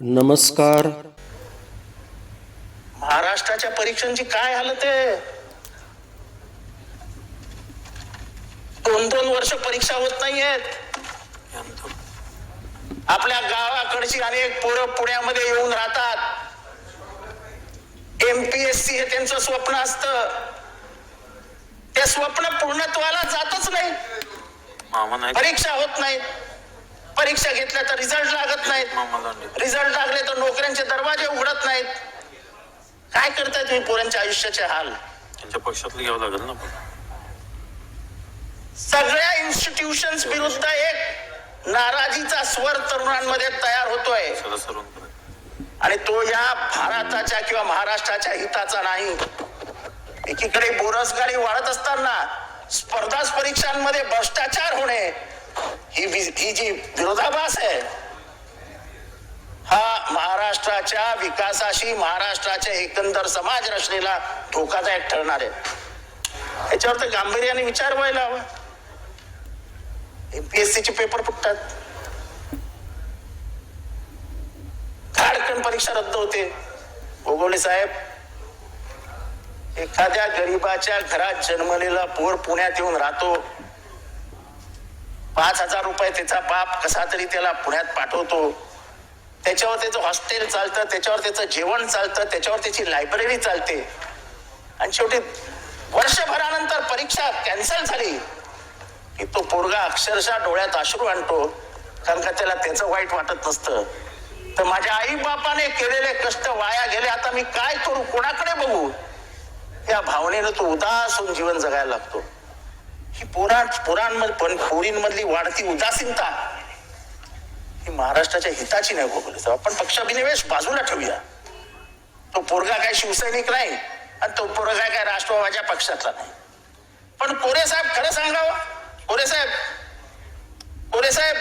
नमस्कार. महाराष्ट्राच्या परीक्षांची काय हालत आहे? दोन दोन वर्ष परीक्षा होत नाहीयेत. आपल्या गावाकडची अनेक पोरं पुण्यामध्ये येऊन राहतात. एमपीएससी हे त्यांचं स्वप्न असतं. ते स्वप्न पूर्णत्वाला जातच नाही. परीक्षा होत नाहीत. परीक्षा घेतल्या तर रिझल्ट लागत नाहीत. रिझल्ट लागले तर नोकऱ्यांचे दरवाजे उघडत नाहीत. काय करताय तुम्ही पोरांच्या आयुष्याचे हाल? त्यांच्या पक्षातलं घ्यावं लागेल ना सगळ्या इन्स्टिट्यूशन विरुद्ध एक नाराजीचा स्वर तरुणांमध्ये तयार होतोय. आणि तो या भारताच्या किंवा महाराष्ट्राच्या हिताचा नाही. एकीकडे बेरोजगारी वाढत असताना स्पर्धा परीक्षांमध्ये भ्रष्टाचार होणे ही ही जी विरोधाभास आहे हा महाराष्ट्राच्या विकासाशी महाराष्ट्राच्या एकंदर समाज रचनेला धोकादायक ठरणार आहे. याच्यावर तर गांभीर्याने विचार व्हायला हवा. एमपीएससी चे पेपर फुटतात. धाडकन परीक्षा रद्द होते. गोगोले साहेब एखाद्या गरीबाच्या घरात जन्मलेला पोर पुण्यात येऊन राहतो. पाच हजार रुपये त्याचा बाप कसा तरी त्याला पुण्यात पाठवतो. त्याच्यावर त्याचं हॉस्टेल चालतं त्याच्यावर त्याचं जेवण चालतं त्याच्यावर त्याची लायब्ररी चालते. आणि शेवटी वर्षभरानंतर परीक्षा कॅन्सल झाली. की तो पोरगा अक्षरशः डोळ्यात अश्रू आणतो कारण का त्याला त्याचं वाईट वाटत नसतं. तर माझ्या आई बापाने केलेले कष्ट वाया गेले आता मी काय करू कोणाकडे बघू? या भावनेनं तो उदास होऊन जीवन जगायला लागतो. ही पुराण पुराणमध्ये पण पोरींमधली वाढती उदासीनता ही महाराष्ट्राच्या हिताची नाही हो भोगली आपण पक्षाभिनिवेश बाजूला ठेवूया. तो पोरगा काय शिवसैनिक नाही आणि तो पोरगा काय राष्ट्रवाच्या पक्षातला नाही. पण कोरे साहेब खरं सांगावं? कोरे साहेब कोरे साहेब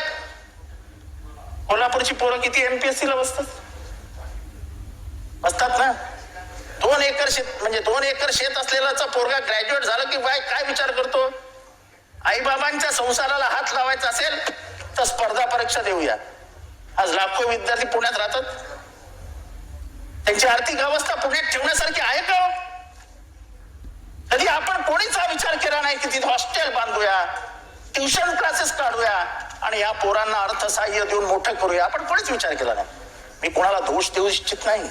कोल्हापूरची पोरं किती एमपीएससी ला बसतात? बसतात ना? दोन एकर शेत म्हणजे दोन एकर शेत असलेलाचा पोरगा ग्रॅज्युएट झाला की बाय काय विचार करतो? आई बाबांच्या संसाराला हात लावायचा असेल तर स्पर्धा परीक्षा देऊया. आज लाखो विद्यार्थी पुण्यात राहतात. त्यांची आर्थिक अवस्था पुण्यात ठेवण्यासारखी आहे का? कधी आपण कोणीच हा विचार केला नाही की तिथे हॉस्टेल बांधूया ट्युशन क्लासेस काढूया आणि या पोरांना अर्थसहाय्य देऊन मोठं करूया. आपण कोणीच विचार केला नाही. मी कोणाला दोष देऊ इच्छित नाही.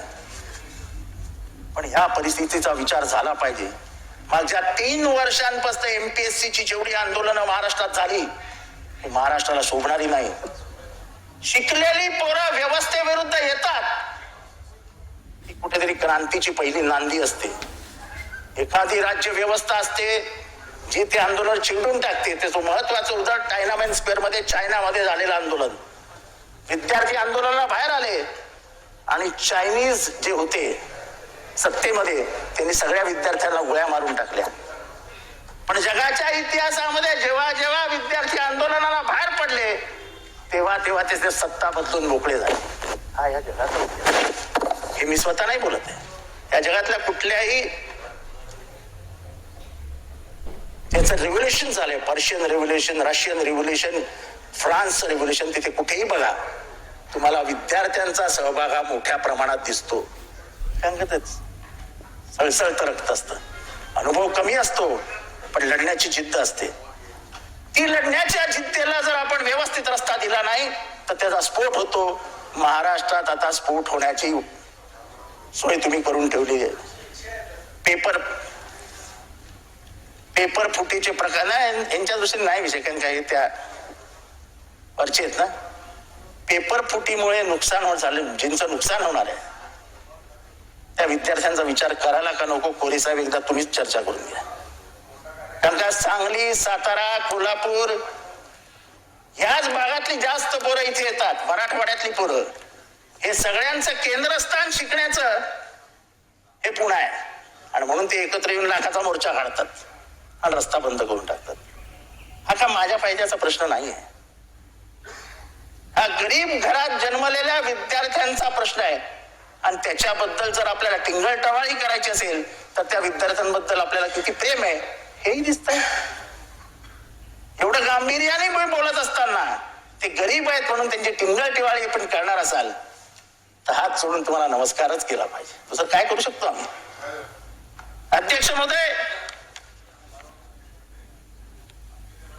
पण ह्या परिस्थितीचा विचार झाला पाहिजे. मागच्या तीन वर्षांपासून एमपीएससी ची जेवढी आंदोलनं महाराष्ट्रात झाली ही महाराष्ट्राला शोभणारी नाही. शिकलेली पोरं व्यवस्थेविरुद्ध येतात. ही कुठेतरी क्रांतीची पहिली नांदी असते. एखादी राज्य व्यवस्था असते जी ते आंदोलन चिंडून टाकते त्याचं महत्वाचं उदाहरण टायनामॅन स्क्वेअरमध्ये चायनामध्ये झालेलं आंदोलन. विद्यार्थी आंदोलनाला बाहेर आले आणि चायनीज जे होते सत्तेमध्ये त्यांनी सगळ्या विद्यार्थ्यांना गोळ्या मारून टाकल्या. पण जगाच्या इतिहासामध्ये जेव्हा जेव्हा विद्यार्थी आंदोलनाला बाहेर पडले तेव्हा तेव्हा ते सत्ता बदलून मोकळे झाले. हा या जगाचा हे मी स्वतः नाही बोलत आहे. या जगातल्या कुठल्याही त्याचं रेव्होल्युशन झालंय. Persian revolution Russian revolution France revolution तिथे कुठेही बघा तुम्हाला विद्यार्थ्यांचा सहभाग हा मोठ्या प्रमाणात दिसतो. सांगतच. सळसळत रक्त असतं. अनुभव कमी असतो पण लढण्याची जिद्द असते. ती लढण्याच्या जिद्देला जर आपण व्यवस्थित रस्ता दिला नाही तर त्याचा स्फोट होतो. महाराष्ट्रात आता स्फोट होण्याची सोय तुम्ही करून ठेवली आहे. पेपर पेपर फुटीचे प्रकार नाही यांच्या दृष्टीने नाही विषय कारण काही त्या वरचे आहेत ना. पेपर फुटीमुळे नुकसान होत झालं जिंचं नुकसान होणार आहे. त्या विद्यार्थ्यांचा विचार करायला का नको कोरे साहेब एकदा तुम्हीच चर्चा करून घ्या. कारण का सांगली सातारा कोल्हापूर ह्याच भागातली जास्त पोरं इथे येतात मराठवाड्यातली पोरं. हे सगळ्यांचं केंद्रस्थान शिकण्याचं हे पुणे आहे. आणि म्हणून ते एकत्र येऊन लाखाचा मोर्चा काढतात आणि रस्ता बंद करून टाकतात. हा का माझ्या फायद्याचा प्रश्न नाही आहे? हा गरीब घरात जन्मलेल्या विद्यार्थ्यांचा प्रश्न आहे. आणि त्याच्याबद्दल जर आपल्याला टिंगल टवाळी करायची असेल तर त्या विद्यार्थ्यांबद्दल आपल्याला किती प्रेम आहे हेही दिसतंय. एवढं गांभीर्याने मी बोलत असताना ते गरीब आहेत म्हणून त्यांची टिंगल टिवाळी पण करणार असाल तर हात सोडून तुम्हाला नमस्कारच केला पाहिजे. दुसरं काय करू शकतो आम्ही? अध्यक्ष महोदय